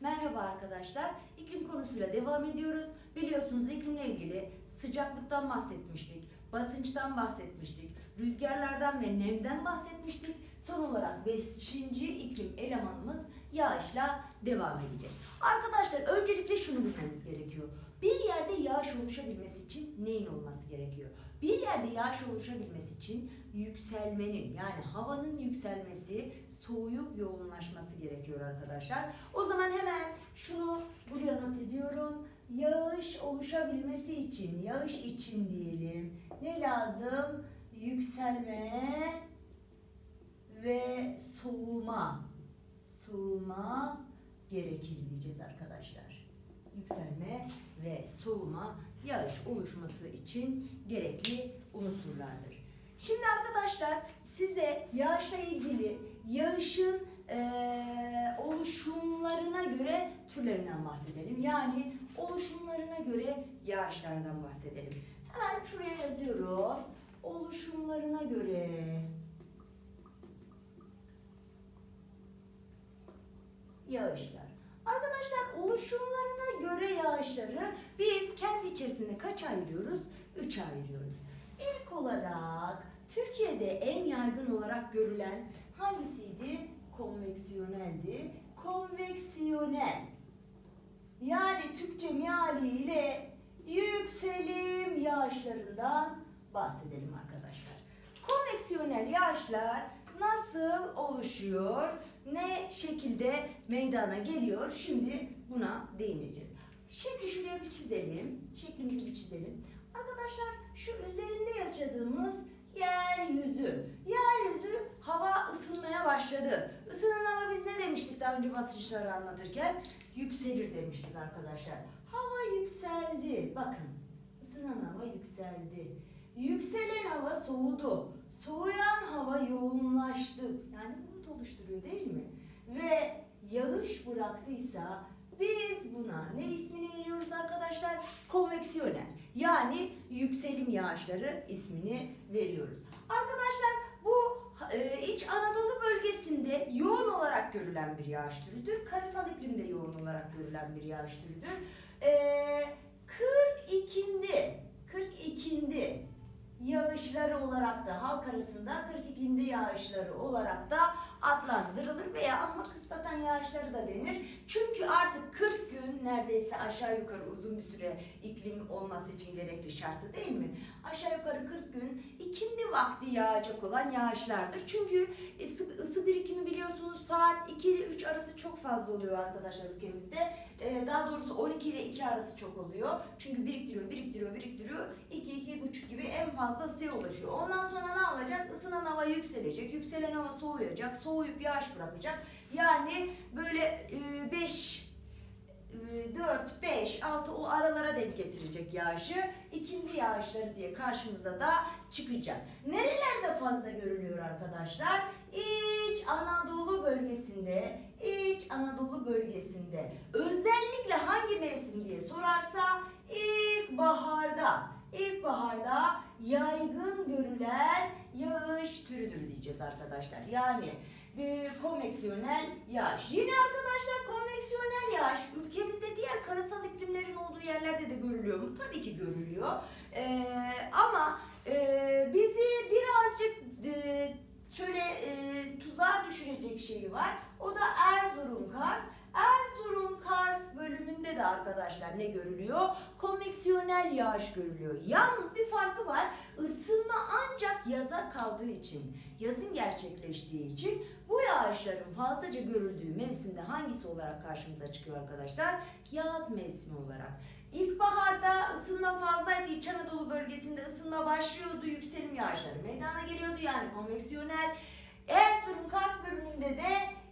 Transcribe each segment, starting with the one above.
Merhaba arkadaşlar. İklim konusuyla devam ediyoruz. Biliyorsunuz iklimle ilgili sıcaklıktan bahsetmiştik, basınçtan bahsetmiştik, rüzgarlardan ve nemden bahsetmiştik. Son olarak 5. iklim elemanımız yağışla devam edeceğiz. Arkadaşlar öncelikle şunu bilmeniz gerekiyor. Bir yerde yağış oluşabilmesi için neyin olması gerekiyor? Bir yerde yağış oluşabilmesi için yükselmenin yani havanın yükselmesi, soğuyup yoğunlaşması gerekiyor arkadaşlar. O zaman hemen şunu buraya not ediyorum. Yağış oluşabilmesi için, yağış için diyelim. Ne lazım? Yükselme ve soğuma. Soğuma gerekir diyeceğiz arkadaşlar. Yükselme ve soğuma yağış oluşması için gerekli unsurlardır. Şimdi arkadaşlar size yağışla ilgili yağışın eee, oluşumlarına göre türlerinden bahsedelim. Yani oluşumlarına göre yağışlardan bahsedelim. Hemen şuraya yazıyorum. Oluşumlarına göre yağışlar. Arkadaşlar oluşumlarına göre yağışları biz kendi içerisinde kaç ayırıyoruz? Üç ayırıyoruz. İlk olarak Türkiye'de en yaygın olarak görülen hangisiydi? Konveksiyoneldi. Konveksiyonel. Yani Türkçe mealiyle yükselim yağışlarından bahsedelim arkadaşlar. Konveksiyonel yağışlar nasıl oluşuyor? Ne şekilde meydana geliyor? Şimdi buna değineceğiz. Şimdi şuraya bir çizelim. Şeklimizi bir çizelim. Arkadaşlar şu üzerinde yaşadığımız yeryüzü. Yeryüzü hava ısınmaya başladı. Isınan hava biz ne demiştik daha önce basınçları anlatırken? Yükselir demiştik arkadaşlar. Hava yükseldi. Bakın ısınan hava yükseldi. Yükselen hava soğudu. Soğuyan hava yoğunlaştı. Yani bulut oluşturuyor değil mi? Ve yağış bıraktıysa biz buna ne ismini veriyoruz arkadaşlar? Konveksiyonel. Yani yükselim yağışları ismini veriyoruz. Arkadaşlar İç Anadolu bölgesinde yoğun olarak görülen bir yağış türüdür. Karasal iklimde yoğun olarak görülen bir yağış türüdür. E, 42'inde 42'inde yağışları olarak da halk arasında 42'inde yağışları olarak da adlandırılır veya ama kıslatan yağışları da denir. Çünkü artık 40 gün neredeyse aşağı yukarı uzun bir süre iklim olması için gerekli şartı değil mi? Aşağı yukarı 40 gün ikindi vakti yağacak olan yağışlardır. Çünkü ısı, ısı birikimi biliyorsunuz saat 2 ile 3 arası çok fazla oluyor arkadaşlar ülkemizde. Ee, daha doğrusu 12 ile 2 arası çok oluyor. Çünkü biriktiriyor, biriktiriyor, biriktiriyor. 2-2,5 gibi en fazla ısıya ulaşıyor. Ondan sonra ne olacak? Isınan hava yükselecek. Yükselen hava soğuyacak. Soğuyup yağış bırakacak. Yani böyle 5 4, 5, 6 o aralara denk getirecek yağışı. İkindi yağışları diye karşımıza da çıkacak. Nerelerde fazla görülüyor arkadaşlar? İç Anadolu bölgesinde, İç Anadolu bölgesinde. Özellikle hangi mevsim diye sorarsa ilkbaharda. İlkbaharda yaygın görülen yağış türüdür diyeceğiz arkadaşlar. Yani e, konveksiyonel yağış. Yine arkadaşlar konveksiyonel yağış ülkemizde diğer karasal iklimlerin olduğu yerlerde de görülüyor mu? Tabii ki görülüyor. Ee, ama e, bizi birazcık e, şöyle e, tuzağa düşürecek şeyi var. O da Erzurum Kars. Erzurum Kars bölümünde de arkadaşlar ne görülüyor? Konveksiyonel yağış görülüyor. Yalnız bir farkı var. Isınma ancak yaza kaldığı için, yazın gerçekleştiği için bu yağışların fazlaca görüldüğü mevsimde hangisi olarak karşımıza çıkıyor arkadaşlar? Yaz mevsimi olarak. İlkbaharda ısınma fazlaydı. İç Anadolu bölgesinde ısınma başlıyordu. Yükselim yağışları meydana geliyordu. Yani konveksiyonel. Erzurum Kars bölümünde de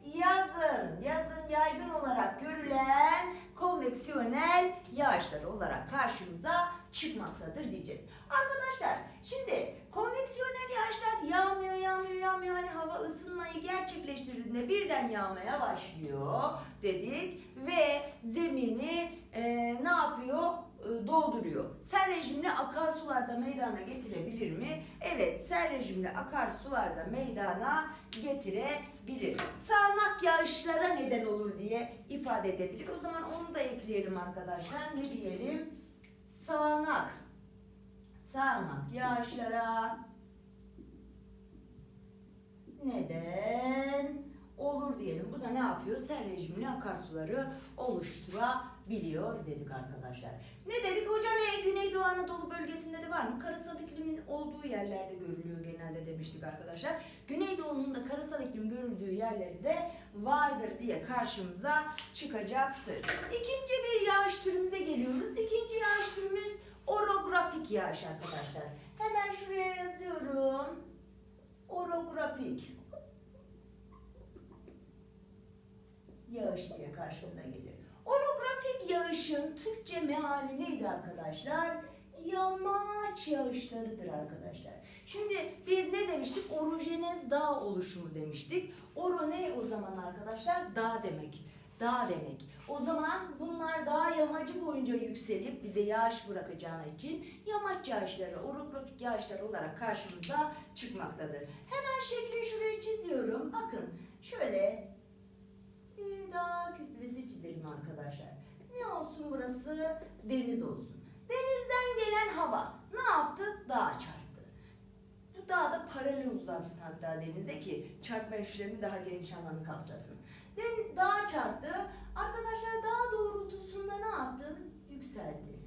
yazın, yazın yaygın olarak görülen konveksiyonel yağışlar olarak karşımıza çıkmaktadır diyeceğiz. Arkadaşlar şimdi konveksiyonel yağışlar yağmıyor, yağmıyor, yağmıyor. Hani hava ısınmayı gerçekleştirdiğinde birden yağmaya başlıyor dedik ve zemini e, ne yapıyor? E, dolduruyor. Sel rejimli akarsularda meydana getirebilir mi? Evet, sel rejimli akarsularda meydana getirebilir. Sağanak yağışlara neden olur diye ifade edebilir. O zaman onu da ekleyelim arkadaşlar. Ne diyelim? Sağanak. Sağanak yağışlara neden olur diyelim. Bu da ne yapıyor? Sel rejimli akarsuları oluşturabiliyor dedik arkadaşlar. Ne dedik hocam? E, Güneydoğu Anadolu bölgesinde de var mı? Karasal iklimin olduğu yerlerde görülüyor genelde demiştik arkadaşlar. Güneydoğu'nun da karasal iklim görüldüğü yerlerinde vardır diye karşımıza çıkacaktır. İkinci bir yağış türümüze geliyoruz. İkinci yağış türümüz orografik yağış arkadaşlar. Hemen şuraya yazıyorum. Orografik yağış diye karşımıza gelir. Orografik yağışın Türkçe meali neydi arkadaşlar? Yamaç yağışlarıdır arkadaşlar. Şimdi biz ne demiştik? Orojenez dağ oluşumu demiştik. Oro ne o zaman arkadaşlar? Dağ demek. Dağ demek. O zaman bunlar dağ yamacı boyunca yükselip bize yağış bırakacağı için yamaç yağışları, orografik yağışlar olarak karşımıza çıkmaktadır. Hemen şeklini şuraya çiziyorum. Bakın şöyle bir dağ kütlesi çizelim arkadaşlar. Ne olsun burası? Deniz olsun. Denizden gelen hava ne yaptı? Dağa çarptı. Bu dağ da paralel uzansın hatta denize ki çarpma işlemi daha geniş alanı kapsasın. Den dağa çarptı. Arkadaşlar dağ doğrultusunda ne yaptı? Yükseldi.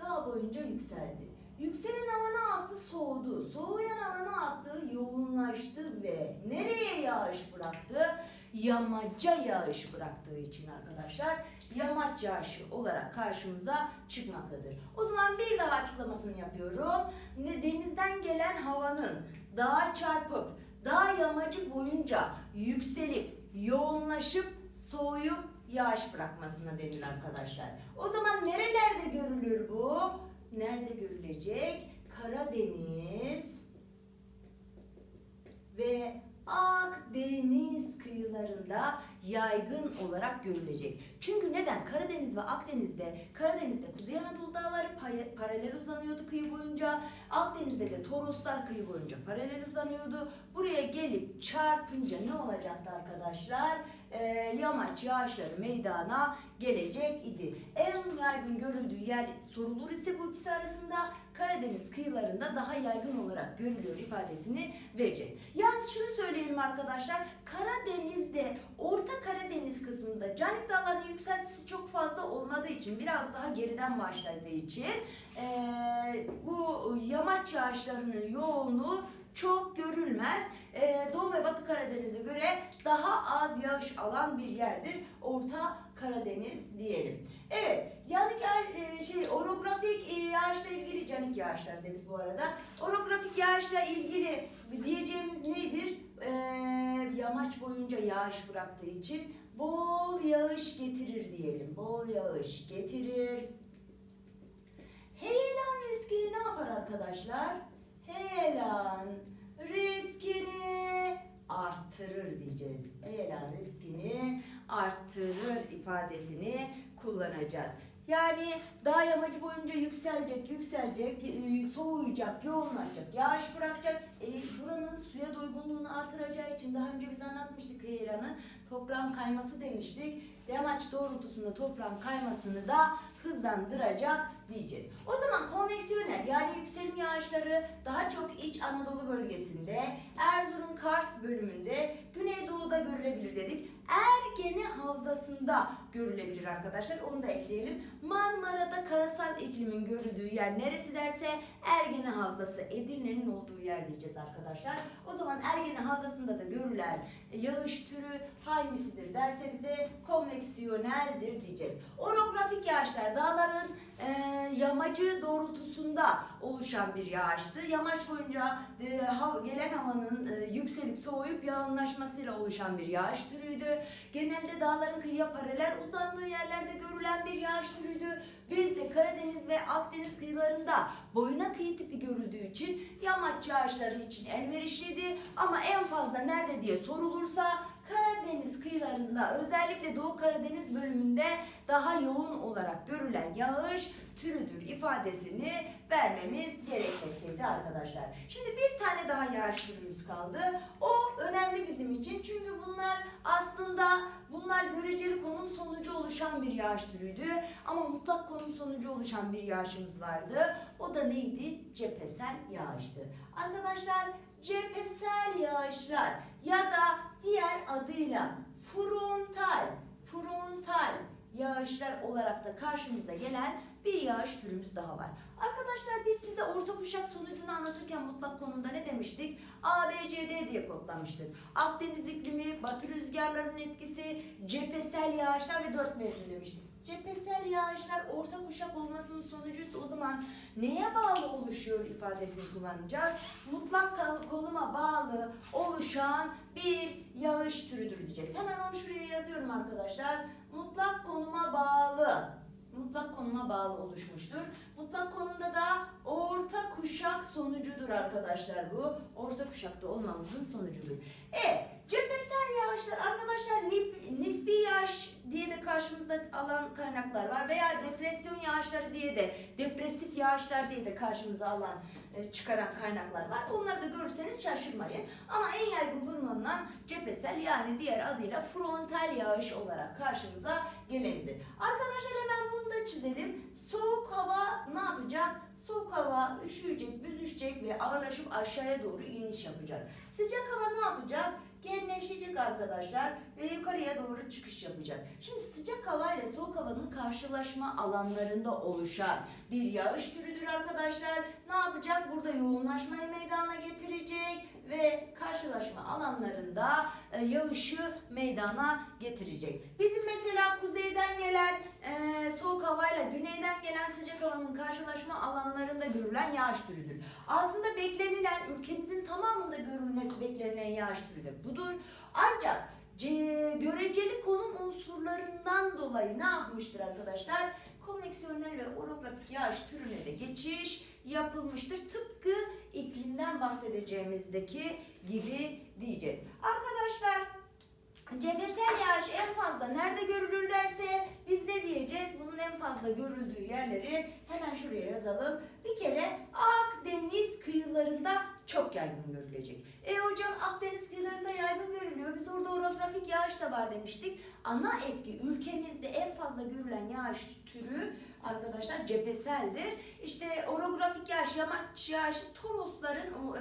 Dağ boyunca yükseldi. Yükselen hava ne yaptı? Soğudu. Soğuyan hava ne yaptı? Yoğunlaştı ve nereye yağış bıraktı? Yamaca yağış bıraktığı için arkadaşlar yamaç yağışı olarak karşımıza çıkmaktadır. O zaman bir daha açıklamasını yapıyorum. Denizden gelen havanın dağa çarpıp dağ yamacı boyunca yükselip yoğunlaşıp soğuyup yağış bırakmasına denir arkadaşlar. O zaman nerelerde görülür bu? Nerede görülecek? Karadeniz ve Akdeniz kıyılarında yaygın olarak görülecek. Çünkü neden? Karadeniz ve Akdeniz'de, Karadeniz'de Kuzey Anadolu dağları paralel uzanıyordu kıyı boyunca. Akdeniz'de de Toroslar kıyı boyunca paralel uzanıyordu. Buraya gelip çarpınca ne olacaktı arkadaşlar? Ee, yamaç yağışları meydana gelecek idi. En yaygın görüldüğü yer sorulur ise bu ikisi arasında Karadeniz kıyılarında daha yaygın olarak görülüyor ifadesini vereceğiz. Yalnız şunu söyleyelim arkadaşlar. Karadeniz'de Orta Karadeniz kısmında Canik Dağları'nın yükseltisi çok fazla olmadığı için biraz daha geriden başladığı için eee, bu yamaç yağışlarının yoğunluğu çok görülmez. Eee, Doğu ve Batı Karadeniz'e göre daha az yağış alan bir yerdir. Orta Karadeniz diyelim. Evet, yanık yağ, e, şey orografik e, yağışla ilgili canik yağışlar dedik bu arada. Orografik yağışla ilgili diyeceğimiz nedir? Yamaç boyunca yağış bıraktığı için bol yağış getirir diyelim. Bol yağış getirir. Heyelan riskini ne yapar arkadaşlar? Heyelan riskini arttırır diyeceğiz. Heyelan riskini arttırır ifadesini kullanacağız. Yani dağ yamacı boyunca yükselecek, yükselecek, e, soğuyacak, yoğunlaşacak, yağış bırakacak. E, buranın suya doygunluğunu artıracağı için daha önce biz anlatmıştık Heyelan'ın toprağın kayması demiştik. Yamaç doğrultusunda toprağın kaymasını da hızlandıracak diyeceğiz. O zaman konveksiyonel yani yükselim yağışları daha çok İç Anadolu bölgesinde, Erzurum Kars bölümünde, Güneydoğu'da görülebilir dedik. Ergene Havzası'nda görülebilir arkadaşlar. Onu da ekleyelim. Marmara'da karasal iklimin görüldüğü yer neresi derse Ergene Havzası Edirne'nin olduğu yer diyeceğiz arkadaşlar. O zaman Ergene Havzası'nda da görülen yağış türü hangisidir derse bize konveksiyoneldir diyeceğiz. Orografik yağışlar dağların e, yamacı doğrultusunda oluşan bir yağıştı. Yamaç boyunca e, hav- gelen havanın e, yükselip soğuyup yağınlaşmasıyla oluşan bir yağış türüydü. Genelde dağların kıyıya paralel uzandığı yerlerde görülen bir yağış türüydü. Bizde Karadeniz ve Akdeniz kıyılarında boyuna kıyı tipi görüldüğü için yamaç yağışları için elverişliydi. Ama en fazla nerede diye sorulursa Karadeniz kıyılarında özellikle Doğu Karadeniz bölümünde daha yoğun olarak görülen yağış türüdür ifadesini vermemiz gerekmekteydi arkadaşlar. Şimdi bir tane daha yağış türümüz kaldı. O önemli bizim için çünkü bunlar aslında bu Bunlar göreceli konum sonucu oluşan bir yağış türüydü. Ama mutlak konum sonucu oluşan bir yağışımız vardı. O da neydi? Cephesel yağıştı. Arkadaşlar cephesel yağışlar ya adıyla frontal, frontal yağışlar olarak da karşımıza gelen bir yağış türümüz daha var. Arkadaşlar biz size orta kuşak sonucunu anlatırken mutlak konumda ne demiştik? A, B, C, D diye kodlamıştık. Akdeniz iklimi, batı rüzgarlarının etkisi, cephesel yağışlar ve dört mevsim demiştik. Cephesel yağışlar orta kuşak olmasının sonucuysa o zaman neye bağlı oluşuyor ifadesini kullanacağız. Mutlak konuma bağlı oluşan bir yağış türüdür diyeceğiz. Hemen onu şuraya yazıyorum arkadaşlar. Mutlak konuma bağlı mutlak konuma bağlı oluşmuştur. Mutlak konumda da orta kuşak sonucudur arkadaşlar bu. Orta kuşakta olmamızın sonucudur. E cephesel yağışlar arkadaşlar nispi yağış diye de karşımıza alan kaynaklar var veya depresyon yağışları diye de depresif yağışlar diye de karşımıza alan e, çıkaran kaynaklar var. Onları da görürseniz şaşırmayın. Ama en yaygın kullanılan cephesel yani diğer adıyla frontal yağış olarak karşımıza gelenidir. Arkadaşlar hemen bunu da çizelim. Soğuk hava ne yapacak? Soğuk hava üşüyecek, büzüşecek ve ağırlaşıp aşağıya doğru iniş yapacak. Sıcak hava ne yapacak? Genleşecek arkadaşlar ve yukarıya doğru çıkış yapacak. Şimdi sıcak hava ile soğuk havanın karşılaşma alanlarında oluşan bir yağış türüdür arkadaşlar. Ne yapacak? Burada yoğunlaşmayı meydana getirecek ve karşılaşma alanlarında e, yağışı meydana getirecek. Bizim mesela kuzeyden gelen e, soğuk havayla güneyden gelen sıcak havanın karşılaşma alanlarında görülen yağış türüdür. Aslında beklenilen ülkemizin tamamında görülmesi beklenilen yağış türü de budur. Ancak ce- göreceli konum unsurlarından dolayı ne yapmıştır arkadaşlar? Konveksiyonel ve orografik yağış türüne de geçiş yapılmıştır. Tıpkı iklimden bahsedeceğimizdeki gibi diyeceğiz. Arkadaşlar cephesel yağış en fazla nerede görülür derse biz ne diyeceğiz? Bunun en fazla görüldüğü yerleri hemen şuraya yazalım. Bir kere Akdeniz kıyılarında çok yaygın görülecek. E hocam Akdeniz kıyılarında yaygın görülüyor. Biz orada orografik yağış da var demiştik. Ana etki ülkemizde en fazla görülen yağış türü arkadaşlar cepheseldir. İşte orografik yağış, yamaç yağışı Torosların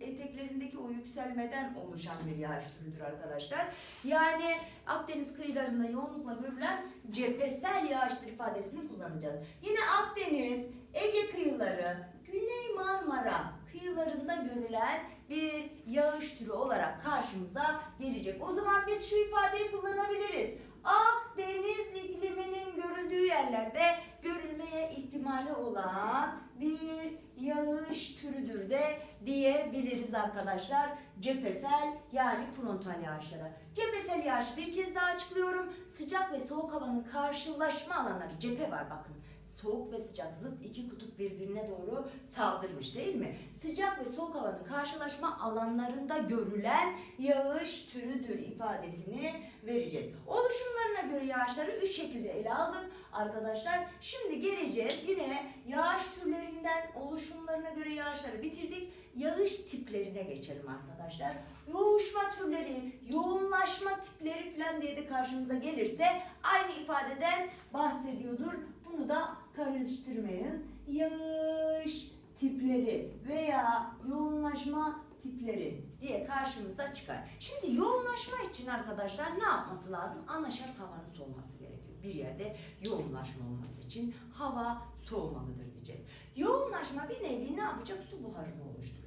e, eteklerindeki o yükselmeden oluşan bir yağış türüdür arkadaşlar. Yani Akdeniz kıyılarında yoğunlukla görülen cephesel yağıştır ifadesini kullanacağız. Yine Akdeniz, Ege kıyıları, Güney Marmara kıyılarında görülen bir yağış türü olarak karşımıza gelecek. O zaman biz şu ifadeyi kullanabiliriz. Akdeniz ikliminin görüldüğü yerlerde görülmeye ihtimali olan bir yağış türüdür de diyebiliriz arkadaşlar. Cephesel yani frontal yağışlara. Cephesel yağış bir kez daha açıklıyorum. Sıcak ve soğuk havanın karşılaşma alanları cephe var bakın soğuk ve sıcak zıt iki kutup birbirine doğru saldırmış değil mi? Sıcak ve soğuk havanın karşılaşma alanlarında görülen yağış türüdür ifadesini vereceğiz. Oluşumlarına göre yağışları üç şekilde ele aldık arkadaşlar. Şimdi geleceğiz yine yağış türlerinden oluşumlarına göre yağışları bitirdik. Yağış tiplerine geçelim arkadaşlar. Yoğuşma türleri, yoğunlaşma tipleri falan diye de karşımıza gelirse aynı ifadeden bahsediyordur. Bunu da karıştırmayın. Yağış tipleri veya yoğunlaşma tipleri diye karşımıza çıkar. Şimdi yoğunlaşma için arkadaşlar ne yapması lazım? Ana şart havanın soğuması gerekiyor. Bir yerde yoğunlaşma olması için hava soğumalıdır diyeceğiz. Yoğunlaşma bir nevi ne yapacak? Su buharını oluşturacak.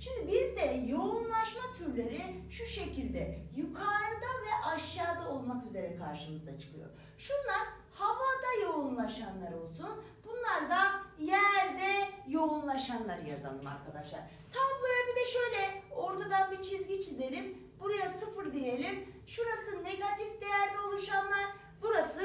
Şimdi bizde yoğunlaşma türleri şu şekilde yukarıda ve aşağıda olmak üzere karşımıza çıkıyor. Şunlar havada yoğunlaşanlar olsun. Bunlar da yerde yoğunlaşanları yazalım arkadaşlar. Tabloya bir de şöyle ortadan bir çizgi çizelim. Buraya sıfır diyelim. Şurası negatif değerde oluşanlar, burası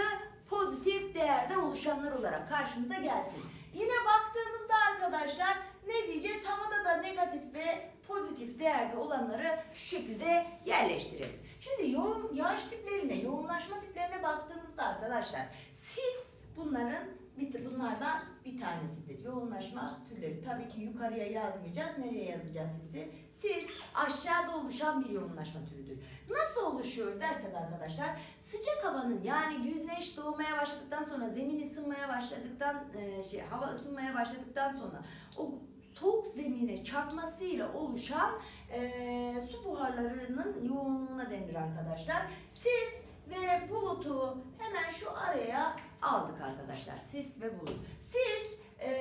pozitif değerde oluşanlar olarak karşımıza gelsin. Yine baktığımızda arkadaşlar ne diyeceğiz? Havada da negatif ve pozitif değerde olanları şu şekilde yerleştirelim. Şimdi yoğun yağış tiplerine, yoğunlaşma tiplerine baktığımızda arkadaşlar sis bunların bir, bunlardan bir tanesidir. Yoğunlaşma türleri. Tabii ki yukarıya yazmayacağız. Nereye yazacağız sisi? Sis aşağıda oluşan bir yoğunlaşma türüdür. Nasıl oluşuyor dersek arkadaşlar sıcak havanın yani güneş doğmaya başladıktan sonra zemin ısınmaya başladıktan e, şey hava ısınmaya başladıktan sonra o soğuk zemine çarpmasıyla oluşan e, su buharlarının yoğunluğuna denir arkadaşlar. Sis ve bulutu hemen şu araya aldık arkadaşlar. Sis ve bulut. Sis e,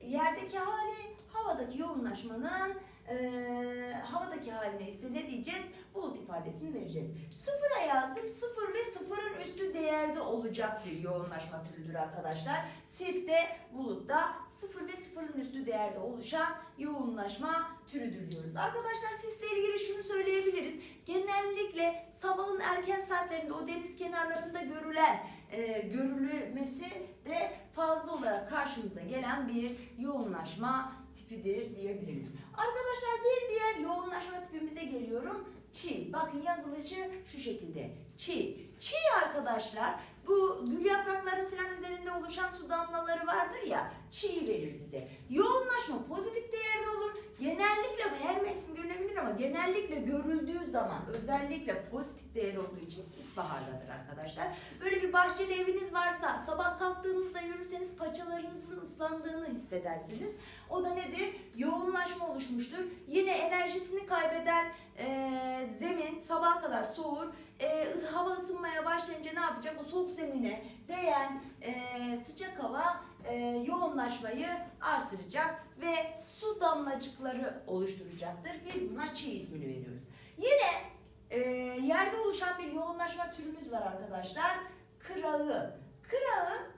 yerdeki hali havadaki yoğunlaşmanın e, havadaki haline ise ne diyeceğiz? Bulut ifadesini vereceğiz. Sıfıra yazdım. Sıfır ve sıfırın üstü değerde olacak bir yoğunlaşma türüdür arkadaşlar. Sis de bulutta sıfır ve sıfırın üstü değerde oluşan yoğunlaşma türüdür diyoruz. Arkadaşlar sisle ilgili şunu söyleyebiliriz. Genellikle sabahın erken saatlerinde o deniz kenarlarında görülen e, görülmesi de fazla olarak karşımıza gelen bir yoğunlaşma tipidir diyebiliriz. Arkadaşlar bir diğer yoğunlaşma tipimize geliyorum. Çiğ. Bakın yazılışı şu şekilde. Çiğ. Çiğ arkadaşlar bu gül yapraklarının falan üzerinde oluşan su damlaları vardır ya çiğ verir bize. Yoğunlaşma pozitif değerde olur. Genellikle her mevsim görülebilir ama genellikle görüldüğü zaman özellikle pozitif değer olduğu için ilkbahardadır arkadaşlar. Böyle bir bahçeli eviniz varsa paçalarınızın ıslandığını hissedersiniz. O da nedir? Yoğunlaşma oluşmuştur. Yine enerjisini kaybeden e, zemin sabaha kadar soğur. E, hava ısınmaya başlayınca ne yapacak? O soğuk zemine değen e, sıcak hava e, yoğunlaşmayı artıracak ve su damlacıkları oluşturacaktır. Biz buna çiğ ismini veriyoruz. Yine e, yerde oluşan bir yoğunlaşma türümüz var arkadaşlar. Kırağı. Kırağı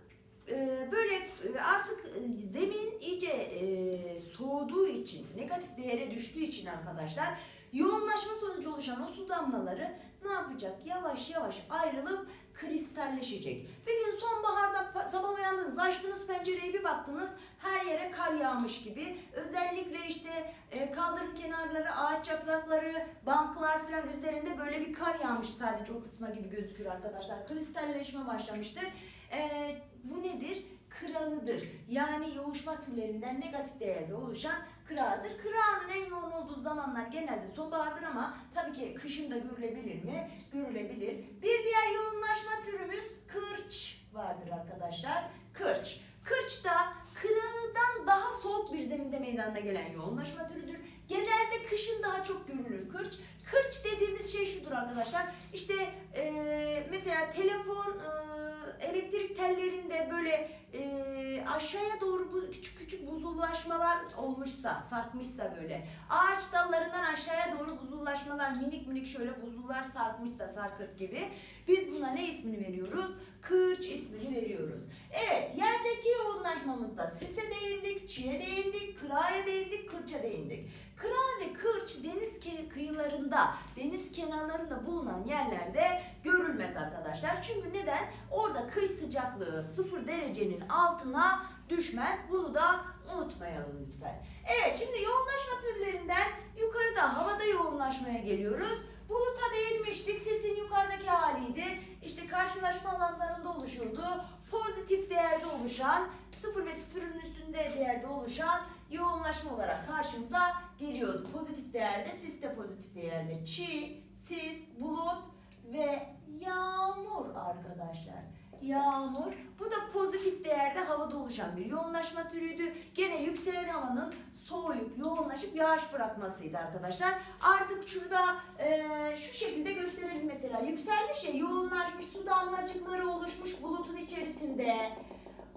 böyle e, artık e, zemin iyice e, soğuduğu için, negatif değere düştüğü için arkadaşlar yoğunlaşma sonucu oluşan o su damlaları ne yapacak? Yavaş yavaş ayrılıp kristalleşecek. Bir gün sonbaharda sabah uyandınız, açtınız pencereyi bir baktınız her yere kar yağmış gibi. Özellikle işte kaldırım kenarları, ağaç yaprakları, banklar falan üzerinde böyle bir kar yağmış sadece o kısma gibi gözükür arkadaşlar. Kristalleşme başlamıştır. E, bu nedir? Kırağıdır. Yani yoğuşma türlerinden negatif değerde oluşan kırağıdır. Kırağının en yoğun olduğu zamanlar genelde sonbahardır ama tabii ki kışın da görülebilir mi? Görülebilir. Bir diğer yoğunlaşma türümüz kırç vardır arkadaşlar. Kırç. Kırç da kırağıdan daha soğuk bir zeminde meydana gelen yoğunlaşma türüdür. Genelde kışın daha çok görülür kırç. Kırç dediğimiz şey şudur arkadaşlar. İşte eee, mesela telefon eee, elektrik tellerinde böyle eee, aşağıya doğru bu küçük küçük buzullaşmalar olmuşsa, sarkmışsa böyle ağaç dallarından aşağıya doğru buzullaşmalar minik minik şöyle buzullar sarkmışsa sarkıt gibi biz buna ne ismini veriyoruz? Kırç ismini veriyoruz. Evet yerdeki yoğunlaşmamızda sise değindik, çiğe değindik, kıraya değindik, kırça değindik. Kıra ve kırç deniz kıyılarında, deniz kenarlarında bulunan yerlerde görülmez arkadaşlar. Çünkü neden? Orada kış sıcaklığı sıfır derecenin altına düşmez. Bunu da unutmayalım lütfen. Evet şimdi yoğunlaşma türlerinden yukarıda havada yoğunlaşmaya geliyoruz. Buluta değinmiştik. Sesin yukarıdaki haliydi. İşte karşılaşma alanlarında oluşurdu. Pozitif değerde oluşan, sıfır ve sıfırın üstünde değerde oluşan yoğunlaşma olarak karşımıza geliyordu. Pozitif değerde, sis de pozitif değerde. Çi, sis, bulut ve yağmur arkadaşlar. Yağmur. Bu da pozitif değerde havada oluşan bir yoğunlaşma türüydü. Gene yükselen havanın soğuyup yoğunlaşıp yağış bırakmasıydı arkadaşlar. Artık şurada eee, şu şekilde gösterelim mesela. Yükselmiş ya yoğunlaşmış su damlacıkları oluşmuş bulutun içerisinde.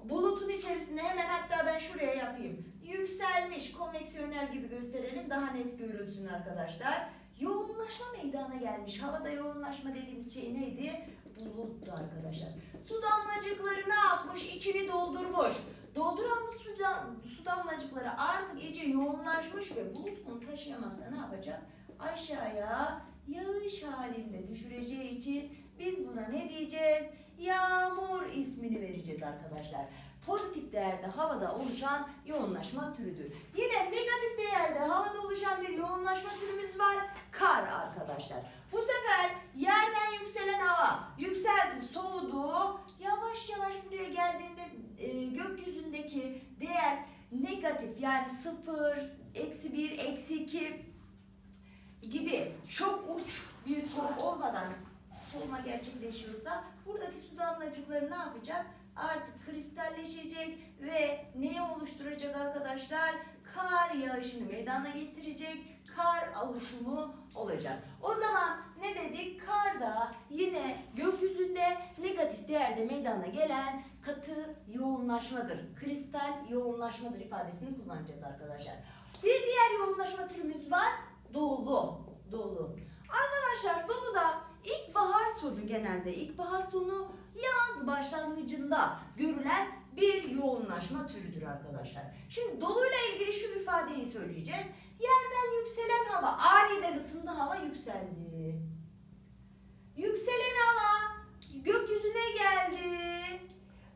Bulutun içerisinde hemen hatta ben şuraya yapayım. Yükselmiş konveksiyonel gibi gösterelim daha net görülsün arkadaşlar. Yoğunlaşma meydana gelmiş. Havada yoğunlaşma dediğimiz şey neydi? Buluttu arkadaşlar. Su damlacıkları ne yapmış? İçini doldurmuş. Dolduran bu su, su damlacıkları artık iyice yoğunlaşmış ve bulut bunu taşıyamazsa ne yapacak? Aşağıya yağış halinde düşüreceği için biz buna ne diyeceğiz? yağmur ismini vereceğiz arkadaşlar. Pozitif değerde havada oluşan yoğunlaşma türüdür. Yine negatif değerde havada oluşan bir yoğunlaşma türümüz var. Kar arkadaşlar. Bu sefer yerden yükselen hava yükseldi, soğudu. Yavaş yavaş buraya geldiğinde e, gökyüzündeki değer negatif yani sıfır, eksi bir, eksi iki gibi çok uç bir soğuk olmadan soğuma gerçekleşiyorsa buradaki su damlacıkları ne yapacak? Artık kristalleşecek ve neyi oluşturacak arkadaşlar? Kar yağışını meydana getirecek, kar oluşumu olacak. O zaman ne dedik? Kar da yine gökyüzünde negatif değerde meydana gelen katı yoğunlaşmadır. Kristal yoğunlaşmadır ifadesini kullanacağız arkadaşlar. Bir diğer yoğunlaşma türümüz var. Dolu. Dolu. Arkadaşlar dolu da ilkbahar sonu genelde ilkbahar sonu yaz başlangıcında görülen bir yoğunlaşma türüdür arkadaşlar. Şimdi doluyla ilgili şu ifadeyi söyleyeceğiz. Yerden yükselen hava aniden ısındı hava yükseldi. Yükselen hava gökyüzüne geldi.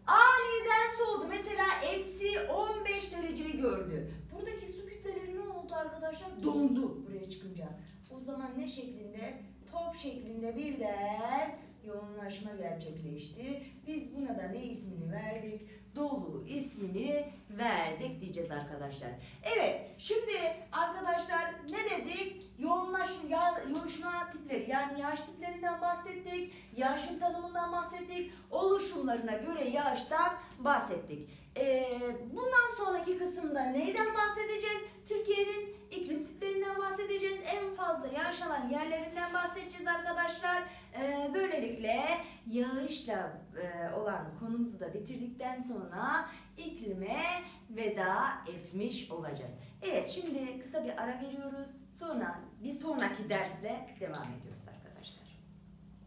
Aniden soğudu. Mesela eksi 15 dereceyi gördü. Buradaki su kütleleri ne oldu arkadaşlar? Dondu buraya çıkınca. O zaman ne şeklinde? Top şeklinde birden yoğunlaşma gerçekleşti. Biz buna da ne ismini verdik? Dolu ismini verdik diyeceğiz arkadaşlar. Evet, şimdi arkadaşlar ne dedik? Yoğunlaşma, ya, yoğuşma tipleri yani yağış tiplerinden bahsettik. Yağışın tanımından bahsettik. Oluşumlarına göre yağıştan bahsettik. Ee, bundan sonraki kısımda neyden bahsedeceğiz? Türkiye'nin iklim tiplerinden bahsedeceğiz. En fazla yağış alan yerlerinden bahsedeceğiz arkadaşlar. Ee, böylelikle yağışla e, olan konumuzu da bitirdikten sonra iklime veda etmiş olacağız. Evet şimdi kısa bir ara veriyoruz. Sonra bir sonraki dersle devam ediyoruz.